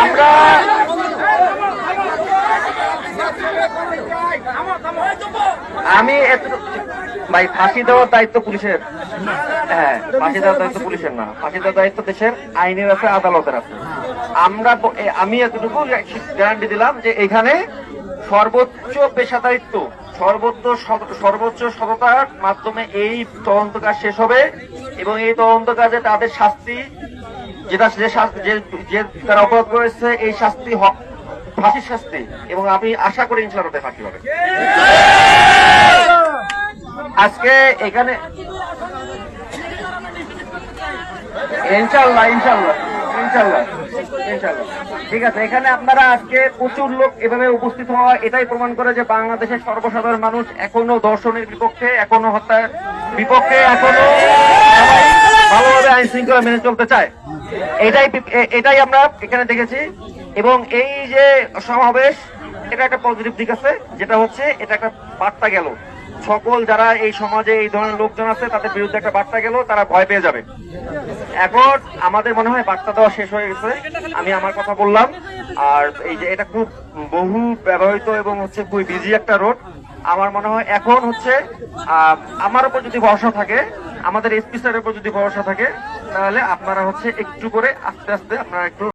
আমরা আমি ভাই, ফাঁসি দেওয়ার দায়িত্ব পুলিশের। হ্যাঁ ফাঁসি দেওয়ার দায়িত্ব পুলিশের না। ফাঁসি দেওয়ার দায়িত্ব দেশের আইনের আছে, আদালতের আছে। আমরা আমি এতটুকু গ্যারান্টি দিলাম যে এখানে সর্বোচ্চ পেশাদারিত্ব, সর্বোচ্চ সর্বোচ্চ সততার মাধ্যমে এই তদন্ত কাজ শেষ হবে এবং এই তদন্ত কাজে তাদের শাস্তি যেটা যে তারা অপরাধ করেছে, এই শাস্তি হ- ফাঁসির শাস্তি। এবং আমি আশা করি ইনশাল্লাহ ফাঁসি হবে। আজকে এখানে ইনশাল্লাহ ইনশাল্লাহ ঠিক আছে, এখানে আপনারা আজকে প্রচুর লোক এভাবে উপস্থিত হওয়া, এটাই প্রমাণ করে যে বাংলাদেশের সর্বসাধারণ মানুষ এখনও দর্শনের বিপক্ষে, এখনও হত্যার বিপক্ষে, এখনও ভালোভাবে আইন শৃঙ্খলা মেনে চলতে চায়। এটাই এটাই আমরা এখানে দেখেছি। এবং এই যে সমাবেশ, এটা একটা পজিটিভ দিক আছে, যেটা হচ্ছে এটা একটা বার্তা গেল। সকল যারা এই সমাজে এই ধরনের লোকজন আছে, তাদের বিরুদ্ধে একটা বার্তা গেল, তারা ভয় পেয়ে যাবে। এখন আমাদের মনে হয় বার্তা দেওয়া শেষ হয়ে গেছে। আমি আমার কথা বললাম। আর এই যে এটা খুব বহু ব্যবহৃত এবং হচ্ছে খুবই বিজি একটা রোড আমার মনে হয় এখন হচ্ছে আমার উপর যদি ভরসা থাকে, আমাদের এসপি স্যারের উপর যদি ভরসা থাকে তাহলে আপনারা হচ্ছে একটু করে আস্তে আস্তে আপনারা একটু